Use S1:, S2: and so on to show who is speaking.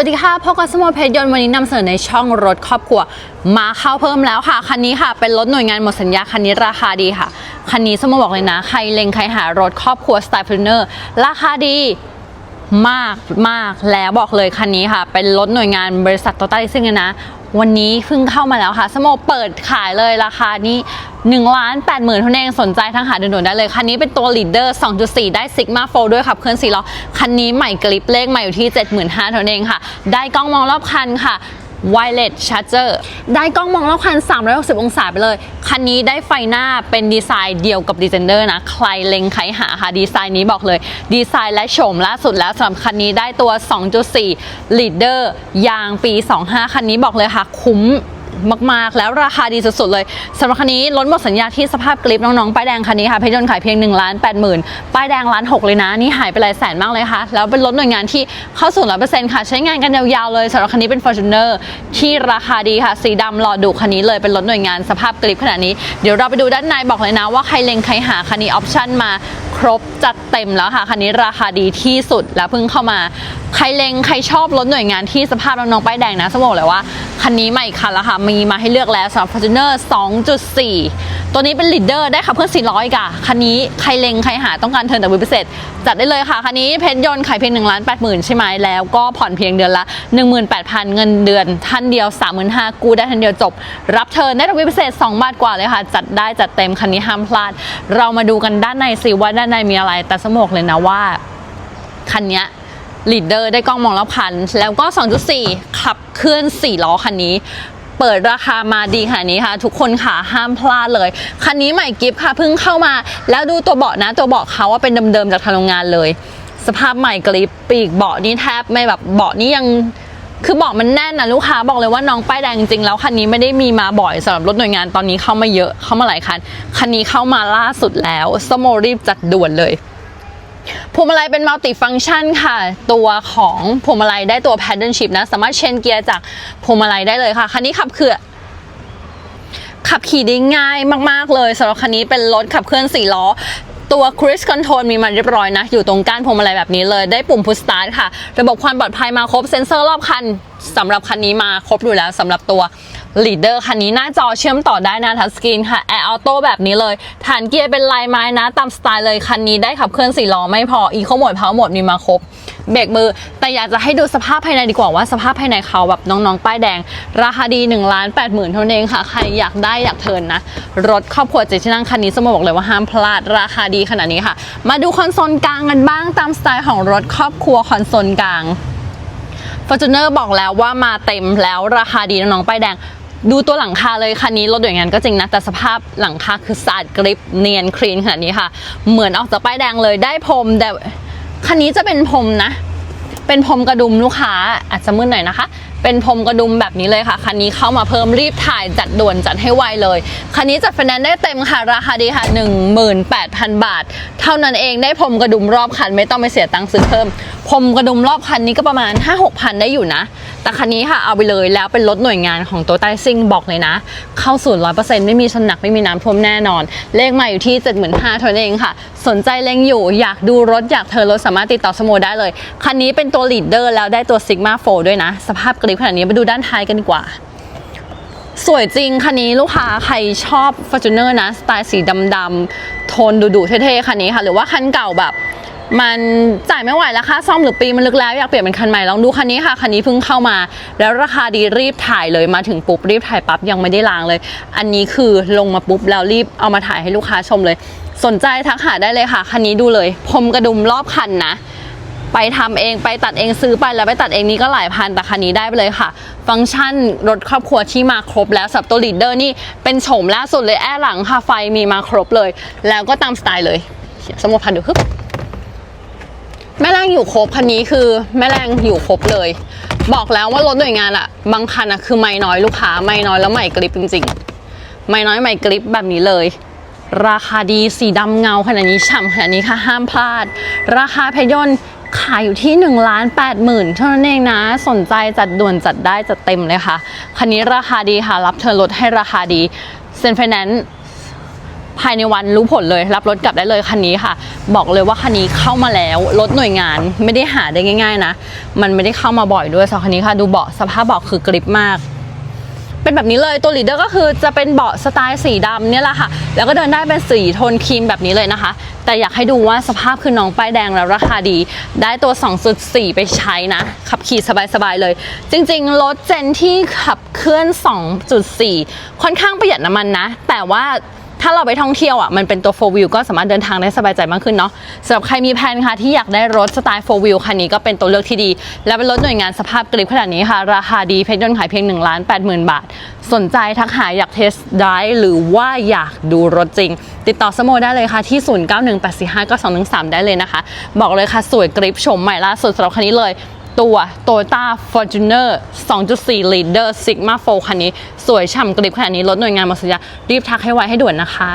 S1: วัสดีค่ะพ่อกับสมอเพชรยนต์วันนี้นำเสนอในช่องรถครอบครัว มาเข้าเพิ่มแล้วค่ะ คันนี้ค่ะ เป็นรถหน่วยงานหมดสัญญา คันนี้ราคาดีค่ะ คันนี้สมอบอกเลยนะ ใครเล็งใครหารถครอบครัวสไตล์พลเนอร์ราคาดีมากมากแล้วบอกเลยคันนี้ค่ะ เป็นรถหน่วยงานบริษัทโตต้าลิซิ่งนะ วันนี้เพิ่งเข้ามาแล้วค่ะ สโมเปิดขายเลยราคานี้1ล้าน8หมื่นเท่านั้นเองสนใจทั้งหาด่วนๆได้เลย คันนี้เป็นตัว Leader 2.4 ได้ Sigma 4ด้วยขับเคลื่อน4ล้อ คันนี้ใหม่กริปเลขใหม่อยู่ที่ 75,000เท่านั้นเองค่ะ ได้กล้องมองรอบคันค่ะ Wireless Charger ได้กล้องมองรอบคัน 360 องศาไปเลย คันนี้ได้ไฟหน้าเป็นดีไซน์เดียวกับ Defender นะ ใครเล็งใครหาค่ะ ดีไซน์นี้บอกเลย ดีไซน์และโฉมล่าสุดแล้วสำหรับคันนี้ได้ตัว 2.4 Leader ยางปี 25 คันนี้บอกเลยค่ะ คุ้ม มาก ๆ แล้วราคาดีสุด ๆ เลยสำหรับคันนี้รถหมดสัญญาที่สภาพกริปน้องๆป้ายแดงคันนี้ค่ะเพชรยนต์ขายเพียง1นึ่งล้านแปดหมื่นป้ายแดงล้านหกเลยนะ นี่หายไปหลายแสนมากเลยค่ะ แล้วเป็นรถหน่วยงานที่เข้าสู่ร้อยเปอร์เซ็นต์ค่ะ ใช้งานกันยาวๆเลยสำหรับคันนี้เป็น Fortuner ที่ราคาดีค่ะ สีดำหล่อดุคันนี้เลยเป็นรถหน่วยงานสภาพกริปขนาดนี้เดี๋ยวเราไปดูด้านในบอกเลยนะว่าใครเล็งใครหาคันนี้ออปชั่นมาครบจัดเต็มแล้วค่ะคันนี้ราคาดีที่สุดแล้วเพิ่งเข้ามา ใครเล็งใครชอบรถหน่วยงานที่สภาพน้องๆป้ายแดงนะสมบอกเลยว่า คันนี้ใหม่คันแล้วค่ะ มีมาให้เลือกแล้วสำหรับ Fortuner 2.4 ตัวนี้เป็น leader ได้ขับเคลื่อน400กะคันนี้ใครเล็งใครหาต้องการเทิร์นแต่วิพิเศษ จัดได้เลยค่ะ คันนี้เพชรยนต์ขายเพียง1ล้าน8หมื่นใช่ไหมแล้วก็ผ่อนเพียงเดือนละ 18,000 เงินเดือนท่านเดียว 35,000กู้ได้ทันเดียวจบ รับเทิร์นได้แต่วิพิเศษ 2 บาทกว่าเลยค่ะ จัดได้จัดเต็มคันนี้ห้ามพลาด เรามาดูกันด้านในสิว่าด้านในมีอะไร แต่สมบอกเลยนะว่าคันนี้ ลีดเดอร์ได้กล้องมองรอบคัน แล้วก็ 2.4 ขับเคลื่อน 4 ล้อคันนี้เปิดราคามาดีขนาดนี้ค่ะ ทุกคนค่ะห้ามพลาดเลย คันนี้ใหม่กิฟต์ค่ะเพิ่งเข้ามา แล้วดูตัวเบาะนะ ตัวเบาะเขาว่าเป็นเดิมๆจากทางโรงงานเลย สภาพใหม่กริปปีกเบาะนี่แทบไม่แบบเบาะนี่ยังคือเบาะมันแน่นนะลูกค้าบอกเลยว่าน้องป้ายแดงจริงๆแล้วคันนี้ไม่ได้มีมาบ่อยสำหรับรถหน่วยงานตอนนี้เข้ามาเยอะเข้ามาหลายคันคันนี้เข้ามาล่าสุดแล้วสโมรีบจัดด่วนเลย พวงมาลัยเป็นมัลติฟังก์ชันค่ะ ตัวของพวงมาลัยได้ตัว paddle shift นะ สามารถเชนเกียร์จากพวงมาลัยได้เลยค่ะ คันนี้ขับเคลื่อนขับขี่ได้ง่ายมาก ๆ เลยสำหรับคันนี้เป็นรถขับเคลื่อน4ล้อ ตัว cruise control มีมาเรียบร้อยนะ อยู่ตรงก้านพวงมาลัยแบบนี้เลย ได้ปุ่ม push start ค่ะ ระบบความปลอดภัยมาครบ เซ็นเซอร์รอบคันสำหรับคันนี้มาครบอยู่แล้วสำหรับตัว leader คันนี้หน้าจอเชื่อมต่อได้นะทัชสกรีนค่ะ air auto แบบนี้เลย ฐานเกียร์เป็นลายไม้นะ ตามสไตล์เลยคันนี้ได้ขับเคลื่อนสี่ล้อไม่พอ eco mode power mode มีมาครบ เบรกมือ แต่อยากจะให้ดูสภาพภายในดีกว่าว่าสภาพภายในเขาแบบน้องๆ ป้ายแดง ราคาดี1ล้าน8หมื่นเท่านั้นเองค่ะ ใครอยากได้อยากเทินนะ รถครอบครัวเจ็ดที่นั่งคันนี้สมมบอกเลยว่าห้ามพลาดราคาดีขนาดนี้ค่ะ มาดูคอนโซลกลางกันบ้างตามสไตล์ของรถครอบครัวคอนโซลกลาง f o r t u n e r บอกแล้วว่ามาเต็มแล้วราคาดีน้องๆป้ายแดงดูตัวหลังคาเลยคันนี้รถหน่วยงานก็จริงนะ แต่สภาพหลังคาคือสะอาดกริบเนียนคลีนขนาดนี้ค่ะ เหมือนออกจากป้ายแดงเลยได้พรมแต่ คันนี้จะเป็นพรมนะ เป็นพรมกระดุมลูกค้าอาจจะมืดหน่อยนะคะ เป็นพรมกระดุมแบบนี้เลยค่ะ คันนี้เข้ามาเพิ่มรีบถ่ายจัดด่วนจัดให้ไวเลย คันนี้จัดไฟแนนซ์ได้เต็มค่ะ ราคาดีค่ะ 18,000 บาท เท่านั้นเองได้พรมกระดุมรอบคันไม่ต้องไปเสียตังค์ซื้อเพิ่ม พรมกระดุมรอบคันนี้ก็ประมาณ 5-6พันได้อยู่นะ แต่คันนี้ค่ะเอาไปเลยแล้วเป็นรถหน่วยงานของตัวใต้ซิ่งบอกเลยนะ เข้าศูนย์ร้อยเปอร์เซ็นต์ไม่มีชนหนักไม่มีน้ำท่วมแน่นอน เลขใหม่อยู่ที่ 75,000เท่านั้นเองค่ะ สนใจเล็งอยู่อยากดูรถอยากเธอรถสามารถติดต่อสโมได้เลย คันนี้เป็นตัว leader แล้วได้ตัว Sigma 4ด้วยนะ สภาพกริปขนาดนี้มาดูด้านท้ายกันดีกว่าสวยจริงคันนี้ลูกค้าใครชอบ Fortuner นะ สไตล์สีดำๆโทนดุๆเท่ๆคันนี้ค่ะ หรือว่าคันเก่าแบบ มันจ่ายไม่ไหวแล้วค่าซ่อมหรือปีมันลึกแล้วอยากเปลี่ยนเป็นคันใหม่ลองดูคันนี้ค่ะคันนี้เพิ่งเข้ามา แล้วราคาดีรีบถ่ายเลยมาถึงปุ๊บรีบถ่ายปั๊บยังไม่ได้ล้างเลย อันนี้คือลงมาปุ๊บแล้วรีบเอามาถ่ายให้ลูกค้าชมเลย สนใจทักหาได้เลยค่ะคันนี้ดูเลยพรมกระดุมรอบคันนะ ไปทำเองไปตัดเองซื้อไปแล้วไปตัดเองนี่ก็หลายพันแต่คันนี้ได้ไปเลยค่ะ ฟังก์ชันรถครอบครัวที่มาครบแล้วสับตัวลีดเดอร์นี่เป็นโฉมล่าสุดเลยแอร์หลังค่ะไฟมีมาครบเลย แล้วก็ตามสไตล์เลยสมุดพันดูฮึบ แม่แรงอยู่ครบคันนี้คือแม่แรงอยู่ครบเลย บอกแล้วว่ารถหน่วยงานอะบางคันอะคือไม่น้อยลูกค้าไม่น้อยแล้วใหม่กริปจริงๆ ไม่น้อยใหม่กริปแบบนี้เลย ราคาดีสีดำเงาขนาดนี้ฉ่ำขนาดนี้ค่ะห้ามพลาด ราคาเพยนต์ขายอยู่ที่1ล้าน8หมื่นเท่านั้นเองนะ สนใจจัดด่วนจัดได้จัดเต็มเลยค่ะ คันนี้ราคาดีค่ะ รับเธอลดให้ราคาดีเซ็นไฟแนนซ์ ภายในวันรู้ผลเลย รับรถกลับได้เลยคันนี้ค่ะ บอกเลยว่าคันนี้เข้ามาแล้วรถหน่วยงานไม่ได้หาได้ง่าย ๆ นะ มันไม่ได้เข้ามาบ่อยด้วยสำหรับคันนี้ค่ะ ดูเบาะสภาพเบาะคือกริบมาก เป็นแบบนี้เลยตัวลีดเดอร์ก็คือจะเป็นเบาะสไตล์สีดำเนี่ยแหละค่ะ แล้วก็เดินได้เป็นสีโทนครีมแบบนี้เลยนะคะ แต่อยากให้ดูว่าสภาพคือน้องป้ายแดงแล้วราคาดี ได้ตัว 2.4 ไปใช้นะ ขับขี่สบายๆเลย จริงๆรถเจนที่ขับเคลื่อน 2.4 ค่อนข้างประหยัดน้ำมันนะ แต่ว่า ถ้าเราไปท่องเที่ยวอะมันเป็นตัว 4 wheel ก็สามารถเดินทางได้สบายใจมากขึ้นเนาะสำหรับใครมีแผนค่ะที่อยากได้รถสไตล์ 4 wheel คันนี้ก็เป็นตัวเลือกที่ดี และเป็นรถหน่วยงานสภาพกริบขนาดนี้ค่ะ ราคาดีเพชรยนต์ขายเพียง1ล้าน8 0,000บาท สนใจทักหาอยากเทสได้หรือว่าอยากดูรถจริง ติดต่อสโมได้เลยค่ะที่ 0918459213 ได้เลยนะคะ บอกเลยค่ะสวยกริบชมใหม่ล่าสุดสำหรับคันนี้เลย ตัว Toyota Fortuner 2.4 Liter Sigma 4คันนี้ สวยฉ่ำกริบขนาดนี้ รถหน่วยงานมาสัญญารีบทักให้ไวให้ด่วนนะคะ